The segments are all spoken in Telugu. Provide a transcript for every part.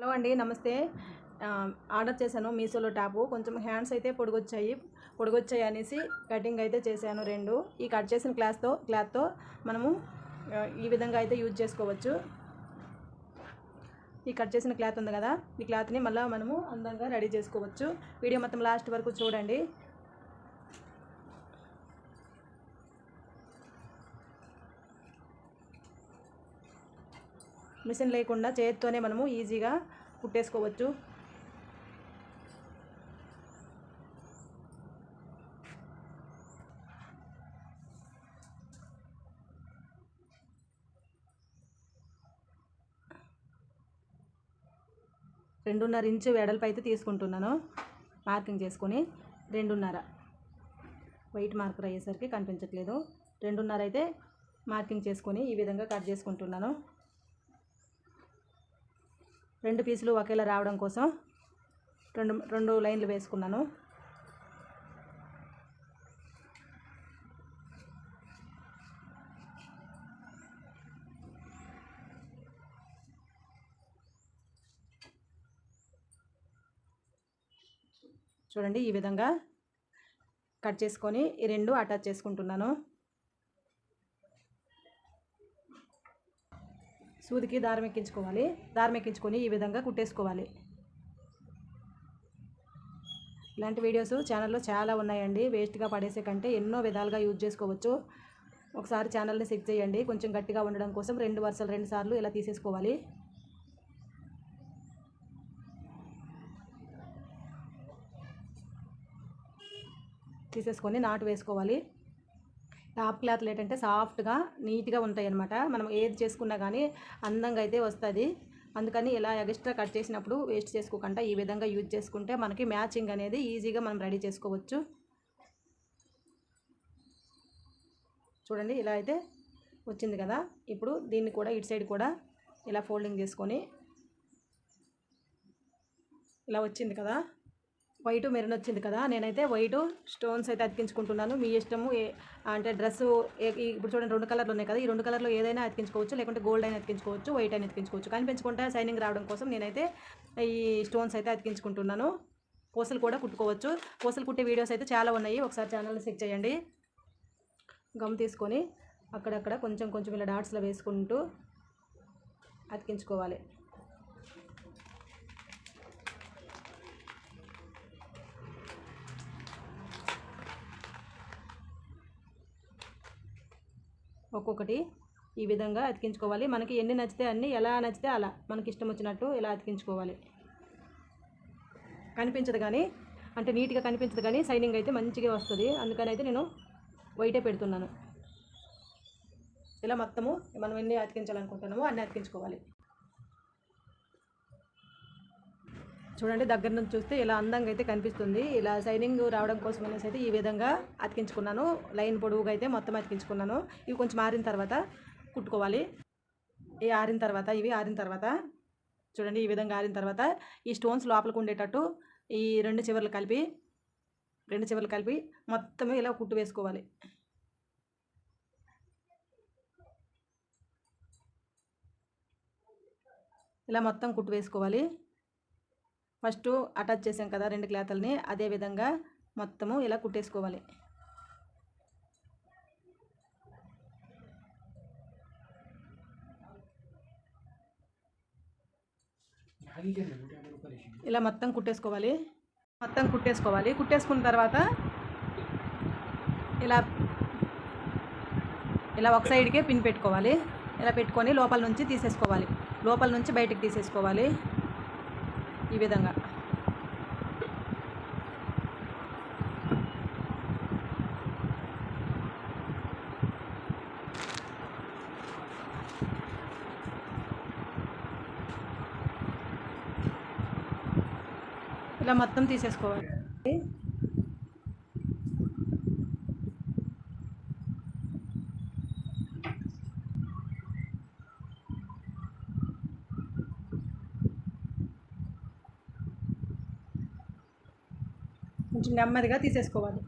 హలో అండి నమస్తే. ఆర్డర్ చేశాను మీషోలో టాపు. కొంచెం హ్యాండ్స్ అయితే పొడిగొచ్చాయి. పొడిగొచ్చాయి అనేసి కటింగ్ అయితే చేశాను రెండు. ఈ కట్ చేసిన క్లాత్తో క్లాత్తో మనము ఈ విధంగా అయితే యూజ్ చేసుకోవచ్చు. ఈ కట్ చేసిన క్లాత్ ఉంది కదా ఈ క్లాత్ని మళ్ళీ మనము అందంగా రెడీ చేసుకోవచ్చు. వీడియో మొత్తం లాస్ట్ వరకు చూడండి. మిషన్ లేకుండా చేతితోనే మనము ఈజీగా కుట్టేసుకోవచ్చు. రెండున్నర ఇంచు వెడల్పు అయితే తీసుకుంటున్నాను. మార్కింగ్ చేసుకొని రెండున్నర. వైట్ మార్కర్ అయ్యేసరికి కనిపించట్లేదు. రెండున్నర అయితే మార్కింగ్ చేసుకొని ఈ విధంగా కట్ చేసుకుంటున్నాను. రెండు పీసులు ఒకేలా రావడం కోసం రెండు రెండు లైన్లు వేసుకున్నాను. చూడండి ఈ విధంగా కట్ చేసుకొని ఈ రెండు అటాచ్ చేసుకుంటున్నాను. సూదికి దారం ఎక్కించుకోవాలి. దారం ఎక్కించుకొని ఈ విధంగా కుట్టేసుకోవాలి. ఇలాంటి వీడియోస్ ఛానల్లో చాలా ఉన్నాయండి. వేస్ట్గా పడేసే కంటే ఎన్నో విధాలుగా యూజ్ చేసుకోవచ్చు. ఒకసారి ఛానల్ని చెక్ చేయండి. కొంచెం గట్టిగా ఉండడం కోసం రెండు వరుసలు రెండు సార్లు ఇలా తీసేసుకోవాలి. తీసేసుకొని నాటు వేసుకోవాలి. టాప్ క్లాత్లు ఏంటంటే సాఫ్ట్గా నీట్గా ఉంటాయి అన్నమాట మనం ఏది చేసుకున్నా కానీ అందంగా అయితే వస్తుంది. అందుకని ఇలా ఎక్స్ట్రా కట్ చేసినప్పుడు వేస్ట్ చేసుకోకుండా ఈ విధంగా యూజ్ చేసుకుంటే మనకి మ్యాచింగ్ అనేది ఈజీగా మనం రెడీ చేసుకోవచ్చు. చూడండి ఇలా అయితే వచ్చింది కదా. ఇప్పుడు దీన్ని కూడా ఇటు సైడ్ కూడా ఇలా ఫోల్డింగ్ చేసుకొని ఇలా వచ్చింది కదా. వైట్ మెరూన్ వచ్చింది కదా నేనైతే వైట్ స్టోన్స్ అయితే అతికించుకుంటున్నాను. మీ ఇష్టము ఏ అంటే డ్రెస్ ఇప్పుడు చూడండి రెండు కలర్లు ఉన్నాయి కదా ఈ రెండు కలర్లో ఏదైనా అతికించుకోవచ్చు లేకుంటే గోల్డ్ అయినా అతికించుకోవచ్చు వైట్ అయినా అతికించుకోవచ్చు. కనిపించుకుంటే షైనింగ్ రావడం కోసం నేనైతే ఈ స్టోన్స్ అయితే అతికించుకుంటున్నాను. పూసలు కూడా కుట్టుకోవచ్చు. పూసలు కుట్టే వీడియోస్ అయితే చాలా ఉన్నాయి. ఒకసారి ఛానల్ని చెక్ చేయండి. గమ్ తీసుకొని అక్కడక్కడ కొంచెం కొంచెం ఇలా డాట్స్లో వేసుకుంటూ అతికించుకోవాలి. ఒక్కొక్కటి ఈ విధంగా అతికించుకోవాలి. మనకి ఎన్ని నచ్చితే అన్ని ఎలా నచ్చితే అలా. మనకి ఇష్టం వచ్చినట్టు ఇలా అతికించుకోవాలి. కనిపించదు కానీ అంటే నీట్గా కనిపించదు కానీ షైనింగ్ అయితే మంచిగా వస్తుంది. అందుకని అయితే నేను వైటే పెడుతున్నాను. ఇలా మొత్తము మనం ఎన్ని అతికించాలనుకుంటున్నామో అన్ని అతికించుకోవాలి. చూడండి దగ్గర నుంచి చూస్తే ఇలా అందంగా అయితే కనిపిస్తుంది. ఇలా షైనింగ్ రావడం కోసం అనేసి అయితే ఈ విధంగా అతికించుకున్నాను. లైన్ పొడవుగా అయితే మొత్తం అతికించుకున్నాను. ఇవి కొంచెం ఆరిన తర్వాత కుట్టుకోవాలి. ఈ ఆరిన తర్వాత ఇవి ఆరిన తర్వాత చూడండి ఈ విధంగా ఆరిన తర్వాత ఈ స్టోన్స్ లోపలికి ఉండేటట్టు ఈ రెండు చివర్లు కలిపి రెండు చివర్లు కలిపి మొత్తం ఇలా కుట్టు వేసుకోవాలి. ఇలా మొత్తం కుట్టు వేసుకోవాలి. ఫస్ట్ అటాచ్ చేసాం కదా రెండు క్లాతల్ని అదే విధంగా మొత్తము ఇలా కుట్టేసుకోవాలి. ఇలా మొత్తం కుట్టేసుకోవాలి. మొత్తం కుట్టేసుకోవాలి. కుట్టేసుకున్న తర్వాత ఇలా ఇలా ఒక సైడ్కే పిన్ పెట్టుకోవాలి. ఇలా పెట్టుకొని లోపల నుంచి తీసేసుకోవాలి. లోపల నుంచి బయటికి తీసేసుకోవాలి. ఈ విధంగా. ఇలా మొత్తం తీసేసుకోవాలి. కొంచెం నెమ్మదిగా తీసేసుకోవాలి.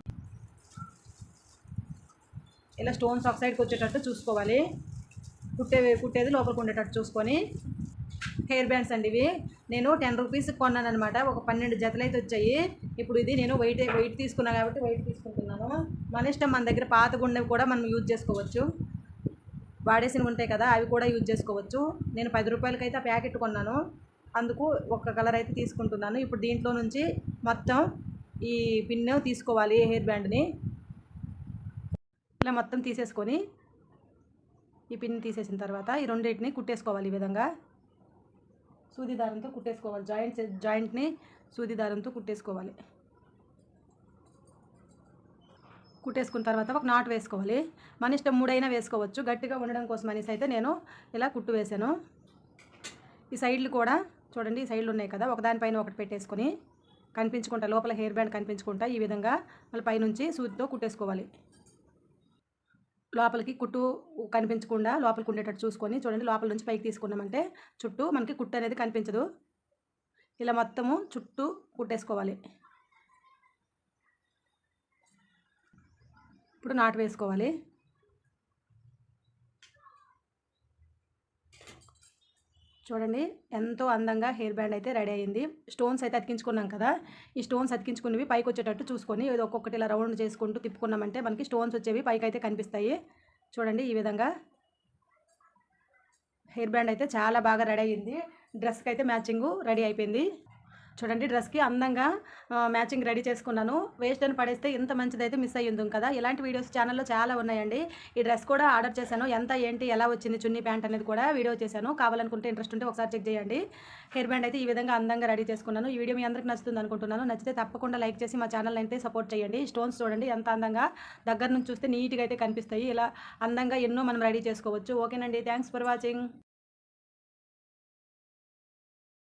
ఇలా స్టోన్స్ ఒక సైడ్కి వచ్చేటట్టు చూసుకోవాలి. కుట్టే కుట్టేది లోపలికి ఉండేటట్టు చూసుకొని. హెయిర్ బ్యాండ్స్ అండి ఇవి. నేను టెన్ రూపీస్కి కొన్నాను అనమాట ఒక పన్నెండు జతలు అయితే వచ్చాయి. ఇప్పుడు ఇది నేను వెయిట్ వెయిట్ తీసుకున్నా కాబట్టి వెయిట్ తీసుకుంటున్నాను. మన ఇష్టం మన దగ్గర పాత గుండెవి కూడా మనం యూజ్ చేసుకోవచ్చు. వాడేసినవి ఉంటాయి కదా అవి కూడా యూజ్ చేసుకోవచ్చు. నేను పది రూపాయలకైతే ఆ ప్యాకెట్ కొన్నాను. అందుకు ఒక కలర్ అయితే తీసుకుంటున్నాను. ఇప్పుడు దీంట్లో నుంచి మొత్తం ఈ పిన్ తీసుకోవాలి హెయిర్ బ్యాండ్ని ఇలా మొత్తం తీసేసుకొని ఈ పిన్ తీసేసిన తర్వాత ఈ రెండింటిని కుట్టేసుకోవాలి ఈ విధంగా. సూది దారంతో కుట్టేసుకోవాలి జాయింట్ జాయింట్ని సూది దారంతో కుట్టేసుకోవాలి. కుట్టేసుకున్న తర్వాత ఒక నాటు వేసుకోవాలి. మన ఇష్టం మూడైనా వేసుకోవచ్చు. గట్టిగా ఉండడం కోసం అనేసి అయితే నేను ఇలా కుట్టు వేసాను ఈ సైడ్లు కూడా చూడండి ఈ సైడ్లు ఉన్నాయి కదా ఒకదానిపైన ఒకటి పెట్టేసుకొని కనిపించుకుంటా లోపల హెయిర్ బ్యాండ్ కనిపించుకుంటా ఈ విధంగా మళ్ళీ పైనుంచి సూదితో కుట్టేసుకోవాలి. లోపలికి కుట్టు కనిపించకుండా లోపలికి ఉండేటట్టు చూసుకొని చూడండి లోపల నుంచి పైకి తీసుకున్నామంటే చుట్టూ మనకి కుట్టు అనేది కనిపించదు. ఇలా మొత్తము చుట్టూ కుట్టేసుకోవాలి. ఇప్పుడు నాటు వేసుకోవాలి. చూడండి ఎంతో అందంగా హెయిర్ బ్యాండ్ అయితే రెడీ అయింది. స్టోన్స్ అయితే అతికించుకున్నాం కదా ఈ స్టోన్స్ అతికించుకున్నవి పైకి వచ్చేటట్టు చూసుకొని ఇది ఒక్కొక్కటి ఇలా రౌండ్ చేసుకుంటూ తిప్పుకున్నామంటే మనకి స్టోన్స్ వచ్చేవి పైకి అయితే కనిపిస్తాయి. చూడండి ఈ విధంగా హెయిర్ బ్యాండ్ అయితే చాలా బాగా రెడీ అయింది. డ్రెస్కి అయితే మ్యాచింగు రెడీ అయిపోయింది. చూడండి డ్రెస్కి అందంగా మ్యాచింగ్ రెడీ చేసుకున్నాను. వేస్ట్ అని పడేస్తే ఇంత మంచిదైతే మిస్ అయ్యింది కదా. ఇలాంటి వీడియోస్ ఛానల్లో చాలా ఉన్నాయండి. ఈ డ్రెస్ కూడా ఆర్డర్ చేశాను. ఎంత ఏంటి ఎలా వచ్చింది చున్నీ ప్యాంట్ అనేది కూడా వీడియో చేశాను. కావాలనుకుంటే ఇంట్రెస్ట్ ఉంటే ఒకసారి చెక్ చేయండి. హెయిర్ బ్యాండ్ అయితే ఈ విధంగా అందంగా రెడీ చేసుకున్నాను. ఈ వీడియో మీ అందరికి నచ్చుతుంది అనుకుంటున్నాను. నచ్చితే తప్పకుండా లైక్ చేసి మా ఛానల్ అయితే సపోర్ట్ చేయండి. స్టోన్స్ చూడండి ఎంత అందంగా దగ్గర నుంచి చూస్తే నీట్గా అయితే కనిపిస్తాయి. ఇలా అందంగా ఎన్నో మనం రెడీ చేసుకోవచ్చు. ఓకేనండి థ్యాంక్స్ ఫర్ వాచింగ్